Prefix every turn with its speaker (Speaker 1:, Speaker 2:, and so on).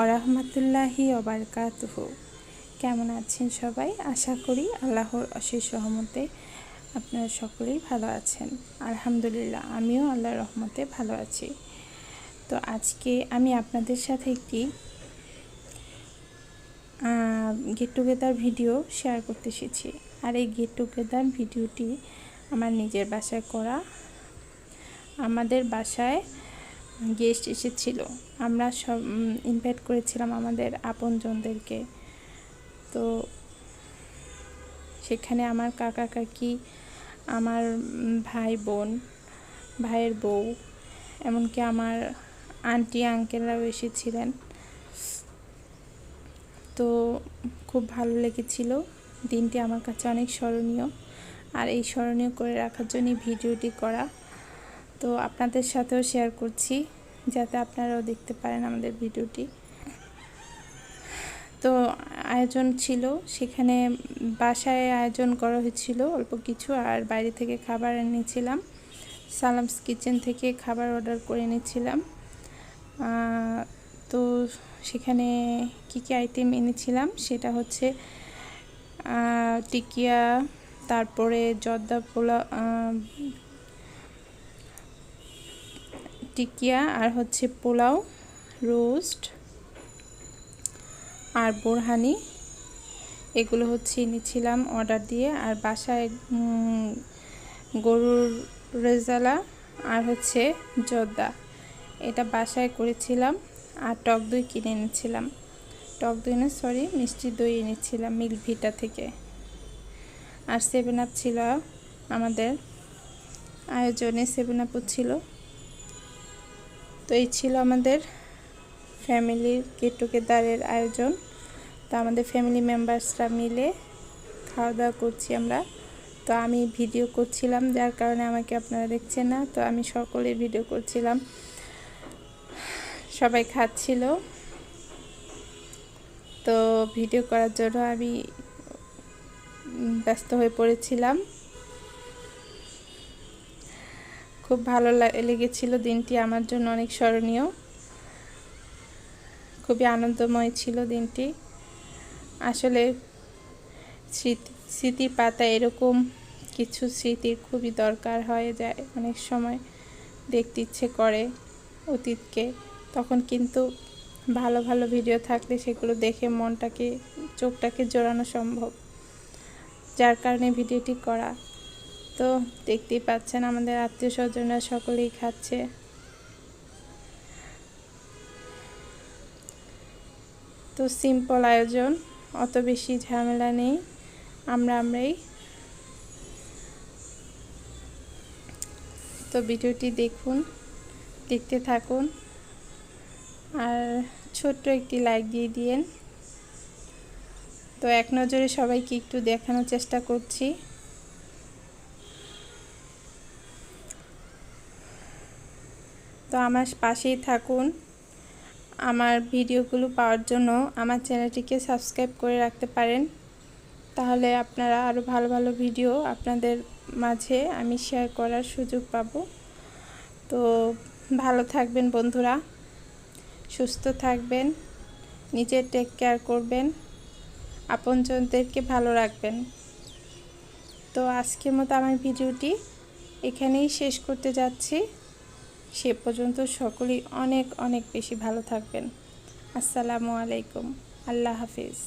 Speaker 1: ওরহমতুল্লাহি ওবরকাতুহ। কেমন আছেন সবাই? আশা করি আল্লাহর অশেষ রহমতে আপনারা সকলেই ভালো আছেন। আলহামদুলিল্লাহ, আমিও আল্লাহর রহমতে ভালো আছি। তো আজকে আমি আপনাদের সাথে একটি গেট টুগেদার ভিডিও শেয়ার করতে এসেছি। আর এই গেট টুগেদার ভিডিওটি আমার নিজের বাসায় করা। আমাদের বাসায় গেস্ট এসেছিল। আমরা সব ইনভাইট করেছিলাম আমাদের আপনজনদেরকে। তো সেখানে আমার কাকা কাকি, আমার ভাই বোন, ভাইয়ের বউ, এমনকি আমার আন্টি আঙ্কেলরাও এসেছিলেন। তো খুব ভালো লেগেছিল। দিনটি আমার কাছে অনেক স্মরণীয়। আর এই স্মরণীয় করে রাখার জন্যই ভিডিওটি করা। তো আপনাদের সাথেও শেয়ার করছি, যাতে আপনারাও দেখতে পারেন আমাদের ভিডিওটি। তো আয়োজন ছিল, সেখানে বাসায় আয়োজন করা হয়েছিল অল্প কিছু, আর বাইরে থেকে খাবার এনেছিলাম। সালামস কিচেন থেকে খাবার অর্ডার করে এনেছিলাম। তো সেখানে কি কি আইটেম এনেছিলাম, সেটা হচ্ছে টিকিয়া, তারপরে জর্দা পোলা টিকিয়া, আর হচ্ছে পোলাও, রোস্ট, আর বোরহানি। এগুলো হচ্ছে এনেছিলাম অর্ডার দিয়ে। আর বাসায় গরুর রেজালা আর হচ্ছে জর্দা। এটা বাসায় করেছিলাম আর টক দই কিনে এনেছিলাম। টক দই না সরি মিষ্টি দই এনেছিলাম মিল্ক ভিটা থেকে। আর সেভেন আপ ছিল আমাদের। আয়োজনে সেভেন আপও ছিল। তো এই ছিল আমাদের ফ্যামিলির গেট টুগেদারের আয়োজন। তো আমাদের ফ্যামিলি মেম্বার্সরা মিলে খাওয়া দাওয়া করছি আমরা। তো আমি ভিডিও করছিলাম, যার কারণে আমাকে আপনারা দেখছেন না, তো আমি সকলের ভিডিও করছিলাম। সবাই খাচ্ছিল। তো ভিডিও করার জন্য আমি ব্যস্ত হয়ে পড়েছিলাম। খুব ভালো লেগেছিল দিনটি আমার জন্য অনেক স্মরণীয়। খুবই আনন্দময় ছিল দিনটি। আসলে স্মৃতি, স্মৃতির পাতা এরকম কিছু স্মৃতির খুবই দরকার হয়ে যায় অনেক সময় দেখতে ইচ্ছে করে অতীতকে। তখন কিন্তু ভালো ভালো ভিডিও থাকলে সেগুলো দেখে মনটাকে, চোখটাকে জোড়ানো সম্ভব। যার কারণে ভিডিওটি করা তো দেখতেই পাচ্ছেন আমাদের আত্মীয় স্বজনরা সকলেই খাচ্ছে। তো সিম্পল আয়োজন, অত বেশি ঝামেলা নেই। আমরা আমরাই। তো ভিডিওটি দেখুন, দেখতে থাকুন। আর ছোট্ট একটি লাইক দিয়ে দিয়েন। তো এক নজরে সবাইকে একটু দেখানোর চেষ্টা করছি। তো আমার পাশেই থাকুন। আমার ভিডিওগুলো পাওয়ার জন্য আমার চ্যানেলটিকে সাবস্ক্রাইব করে রাখতে পারেন। তাহলে আপনারা আরও ভালো ভালো ভিডিও আপনাদের মাঝে আমি শেয়ার করার সুযোগ পাব। তো ভালো থাকবেন বন্ধুরা, সুস্থ থাকবেন, নিজের টেক কেয়ার করবেন, আপনজনদেরকে ভালো রাখবেন। তো আজকের মতো আমার ভিডিওটি এখানেই শেষ করতে যাচ্ছি। সে পর্যন্ত সকলেই অনেক অনেক বেশি ভালো থাকবেন। আসসালামু আলাইকুম। আল্লাহ হাফিজ।